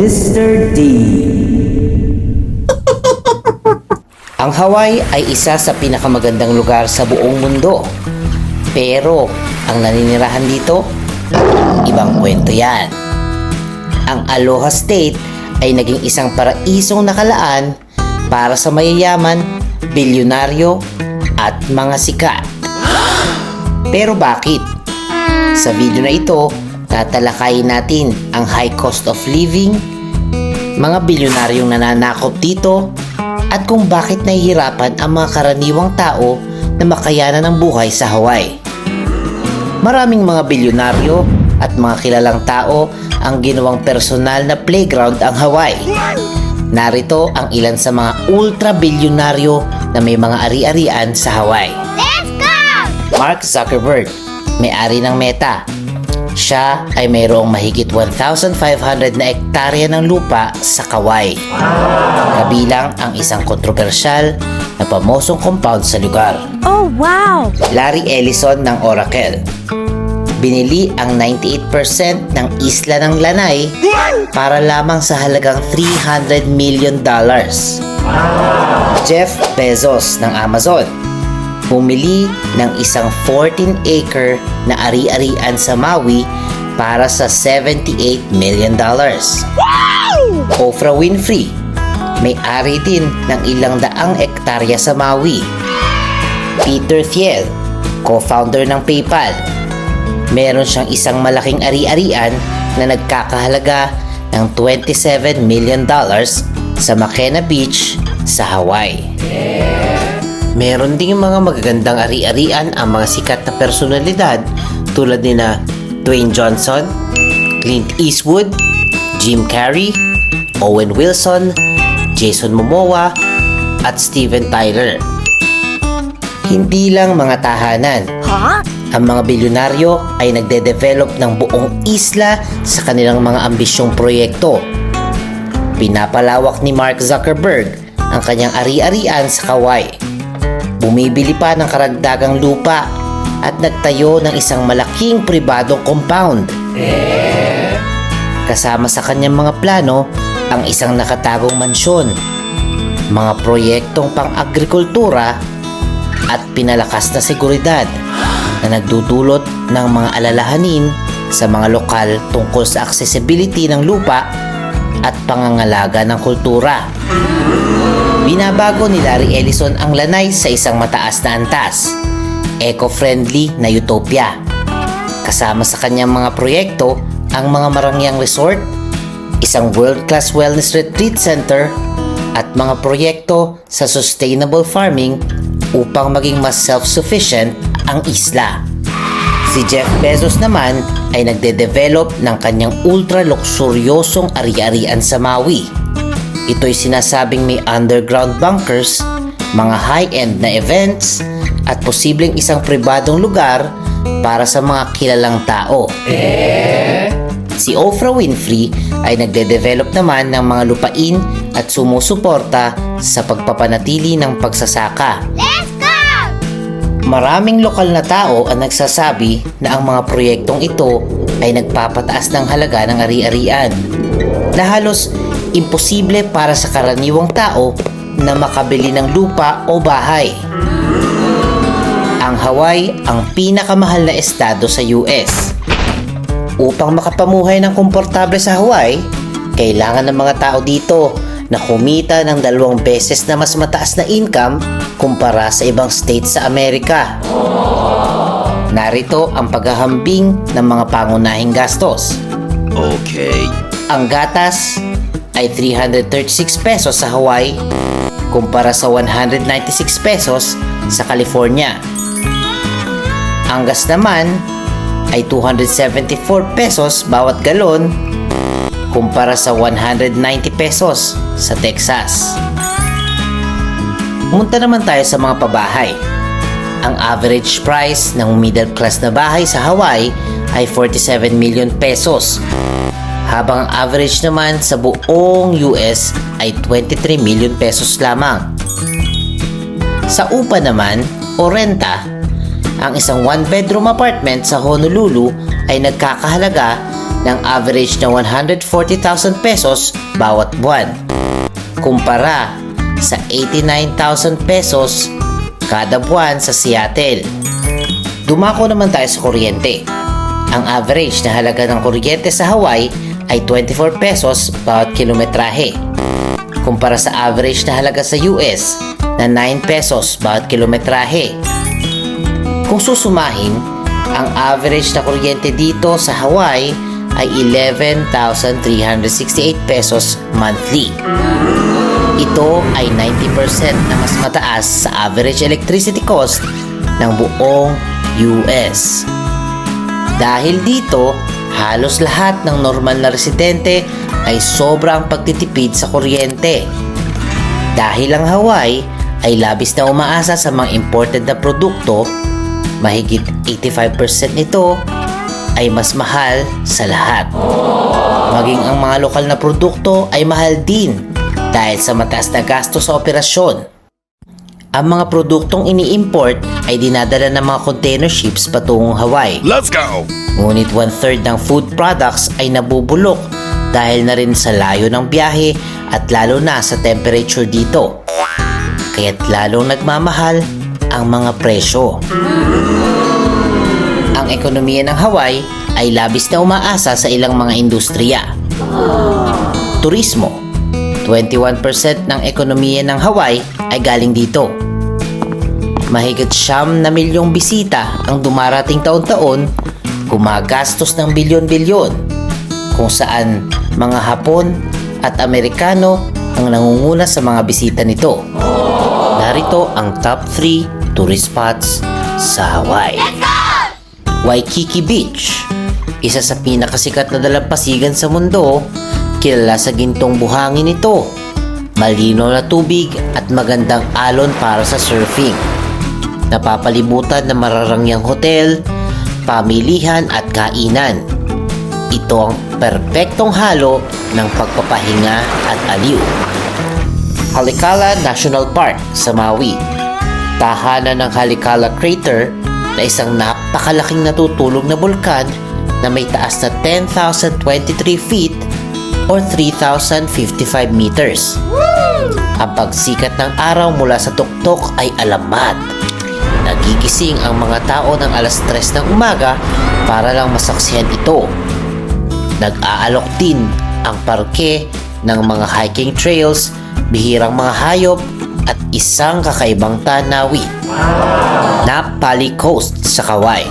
Mr. D. Ang Hawaii ay isa sa pinakamagandang lugar sa buong mundo. Pero, ang naninirahan dito, ibang kwento yan. Ang Aloha State ay naging isang paraisong nakalaan para sa mayayaman, bilyonaryo, at mga sikat. Pero bakit? Sa video na ito, tatalakayin natin ang high cost of living, mga bilyonaryong nananakop dito, at kung bakit nahihirapan ang mga karaniwang tao na makayanan ng buhay sa Hawaii. Maraming mga bilyonaryo at mga kilalang tao ang ginawang personal na playground ang Hawaii. Narito ang ilan sa mga ultra-bilyonaryo na may mga ari-arian sa Hawaii. Let's go! Mark Zuckerberg, may-ari ng Meta. Siya ay mayroong mahigit 1,500 na ektarya ng lupa sa Kauai. Kabilang ang isang kontrobersyal na pamosong compound sa lugar. Oh, wow! Larry Ellison ng Oracle. Binili ang 98% ng isla ng Lanay para lamang sa halagang 300 million dollars. Jeff Bezos ng Amazon. Bumili ng isang 14-acre na ari-arian sa Maui para sa 78 million dollars. Oprah Winfrey. May-ari din ng ilang daang ektarya sa Maui. Peter Thiel, co-founder ng PayPal. Meron siyang isang malaking ari-arian na nagkakahalaga ng 27 million dollars sa Makena Beach sa Hawaii. Meron ding mga magagandang ari-arian ang mga sikat na personalidad tulad ni na Dwayne Johnson, Clint Eastwood, Jim Carrey, Owen Wilson, Jason Momoa, at Steven Tyler. Hindi lang mga tahanan, Huh? ang mga bilyonaryo ay nagde-develop ng buong isla sa kanilang mga ambisyong proyekto. Pinapalawak ni Mark Zuckerberg ang kanyang ari-arian sa Kauai. Bumibili pa ng karagdagang lupa at nagtayo ng isang malaking pribadong compound. Kasama sa kanyang mga plano ang isang nakatagong mansyon, mga proyektong pang-agrikultura at pinalakas na seguridad na nagdudulot ng mga alalahanin sa mga lokal tungkol sa accessibility ng lupa at pangangalaga ng kultura. Binabago ni Larry Ellison ang lanay sa isang mataas na antas, eco-friendly na utopia. Kasama sa kanyang mga proyekto ang mga marangyang resort, isang world-class wellness retreat center, at mga proyekto sa sustainable farming upang maging mas self-sufficient ang isla. Si Jeff Bezos naman ay nagde-develop ng kanyang ultra-luksuryosong ari-arian sa Maui. Ito'y sinasabing may underground bunkers, mga high-end na events, at posibleng isang pribadong lugar para sa mga kilalang tao. Si Oprah Winfrey ay nagde-develop naman ng mga lupain at sumusuporta sa pagpapanatili ng pagsasaka. Let's go! Maraming lokal na tao ang nagsasabi na ang mga proyektong ito ay nagpapataas ng halaga ng ari-arian na halos imposible para sa karaniwang tao na makabili ng lupa o bahay. Ang Hawaii ang pinakamahal na estado sa US. Upang makapamuhay ng komportable sa Hawaii, kailangan ng mga tao dito na kumita ng dalawang beses na mas mataas na income kumpara sa ibang states sa Amerika. Narito ang paghahambing ng mga pangunahing gastos. Okay. Ang gatas ay 336 pesos sa Hawaii kumpara sa 196 pesos sa California. Ang gas naman ay 274 pesos bawat galon kumpara sa 190 pesos sa Texas. Pumunta naman tayo sa mga pabahay. Ang average price ng middle class na bahay sa Hawaii ay 47 million pesos habang ang average naman sa buong US ay 23 million pesos lamang. Sa upa naman o renta, ang isang one bedroom apartment sa Honolulu ay nagkakahalaga ng average na 140,000 pesos bawat buwan. Kumpara sa 89,000 pesos kada buwan sa Seattle. Dumako naman tayo sa kuryente. Ang average na halaga ng kuryente sa Hawaii ay 24 pesos bawat kilometrahe. Kumpara sa average na halaga sa US na 9 pesos bawat kilometrahe. Kung susumahin, ang average na kuryente dito sa Hawaii ay 11,368 pesos monthly. Ito ay 90% na mas mataas sa average electricity cost ng buong US. Dahil dito, halos lahat ng normal na residente ay sobrang pagtitipid sa kuryente. Dahil ang Hawaii ay labis na umaasa sa mga imported na produkto, mahigit 85% nito ay mas mahal sa lahat. Maging ang mga lokal na produkto ay mahal din dahil sa mataas na gasto sa operasyon. Ang mga produktong ini-import ay dinadala ng mga container ships patungong Hawaii. Let's go! Ngunit one-third ng food products ay nabubulok dahil na rin sa layo ng biyahe at lalo na sa temperature dito. Kaya't lalong nagmamahal ang mga presyo. Ang ekonomiya ng Hawaii ay labis na umaasa sa ilang mga industriya. Turismo 21% ng ekonomiya ng Hawaii ay galing dito. Mahigit siyam na milyong bisita ang dumarating taon-taon, gumagastos ng bilyon-bilyon, kung saan mga Hapon at Amerikano ang nangunguna sa mga bisita nito. Narito ang top 3 tourist spots sa Hawaii. Waikiki Beach, isa sa pinakasikat na dalampasigan sa mundo, kilala sa gintong buhangin ito. Malino na tubig at magandang alon para sa surfing. Napapalibutan ng mararangyang hotel, pamilihan at kainan. Ito ang perpektong halo ng pagpapahinga at aliw. Halikala National Park sa Maui. Tahanan ng Halikala Crater na isang napakalaking natutulog na bulkan na may taas na 10,023 feet or 3,055 meters. Ang pagsikat ng araw mula sa tuktok ay alamat. Nagigising ang mga tao ng alas 3 ng umaga para lang masaksihan ito. Nag-aalok din ang parke ng mga hiking trails, bihirang mga hayop at isang kakaibang tanawi. Napali Coast sa Kauai.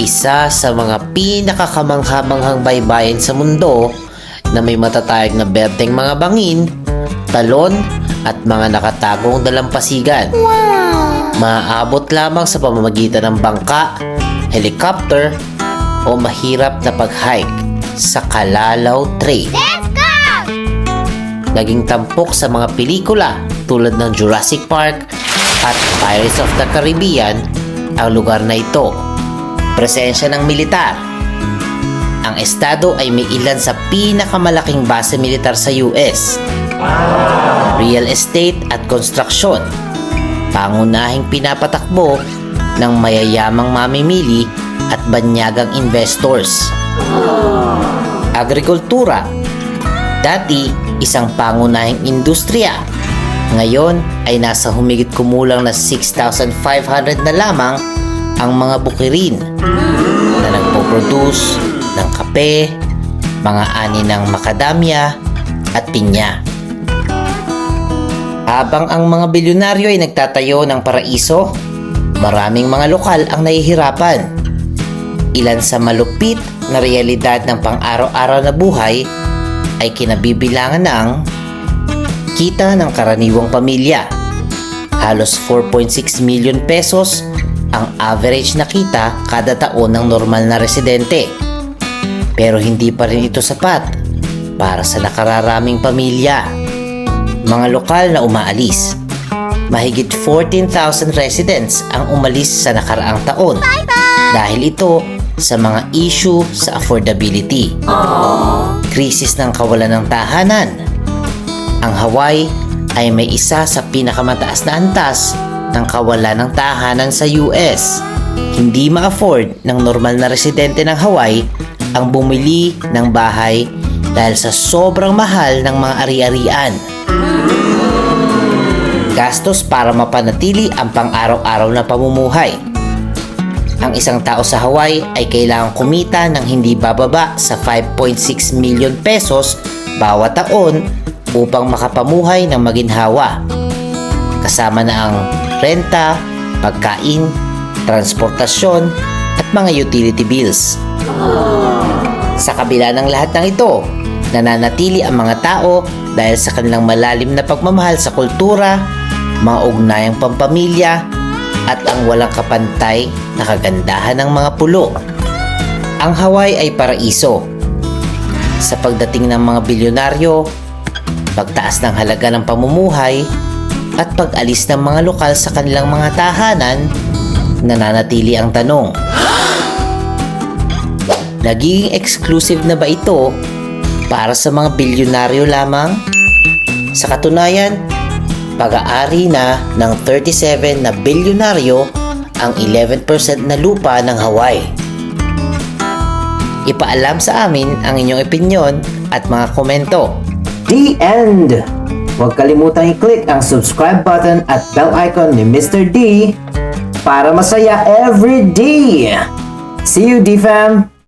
Isa sa mga pinakakamanghamanghang baybayin sa mundo na may matatayag na berteng mga bangin, talon at mga nakatagong dalampasigan. Maaabot lamang sa pamamagitan ng bangka, helicopter o mahirap na pag-hike sa Kalalaw Trail. Let's go! Naging tampok sa mga pelikula tulad ng Jurassic Park at Pirates of the Caribbean ang lugar na ito. Presensya ng militar. Ang estado ay may ilan sa pinakamalaking base militar sa US. Real estate at construction. Pangunahing pinapatakbo ng mayayamang mamimili at banyagang investors. Agrikultura. Dati, isang pangunahing industriya. Ngayon ay nasa humigit kumulang na 6,500 na lamang ang mga bukirin na nagpo-produce ng kape, mga ani ng makadamya at pinya. Habang ang mga bilyonaryo ay nagtatayo ng paraiso, maraming mga lokal ang nahihirapan. Ilan sa malupit na realidad ng pang-araw-araw na buhay ay kinabibilangan ng kita ng karaniwang pamilya. Halos 4.6 million pesos ang average na kita kada taon ng normal na residente. Pero hindi pa rin ito sapat para sa nakararaming pamilya. Mga lokal na umaalis. Mahigit 14,000 residents ang umalis sa nakaraang taon. Dahil ito sa mga issue sa affordability. Krisis ng kawalan ng tahanan. Ang Hawaii ay may isa sa pinakamataas na antas ng kawalan ng tahanan sa US. Hindi ma-afford ng normal na residente ng Hawaii ang bumili ng bahay dahil sa sobrang mahal ng mga ari-arian. Gastos para mapanatili ang pang-araw-araw na pamumuhay. Ang isang tao sa Hawaii ay kailangang kumita ng hindi bababa sa 5.6 million pesos bawat taon upang makapamuhay ng maginhawa. Kasama na ang renta, pagkain, transportasyon at mga utility bills. Sa kabila ng lahat ng ito, nananatili ang mga tao dahil sa kanilang malalim na pagmamahal sa kultura, mga ugnayang pampamilya, at ang walang kapantay na kagandahan ng mga pulo. Ang Hawaii ay paraiso. Sa pagdating ng mga bilyonaryo, pagtaas ng halaga ng pamumuhay, at pag-alis ng mga lokal sa kanilang mga tahanan, nananatili ang tanong. Nagiging exclusive na ba ito para sa mga bilyonaryo lamang? Sa katunayan, pag-aari na ng 37 na bilyonaryo ang 11% na lupa ng Hawaii. Ipaalam sa amin ang inyong opinion at mga komento. The end! Huwag kalimutang i-click ang subscribe button at bell icon ni Mr. D para masaya every day! See you, D-Fam!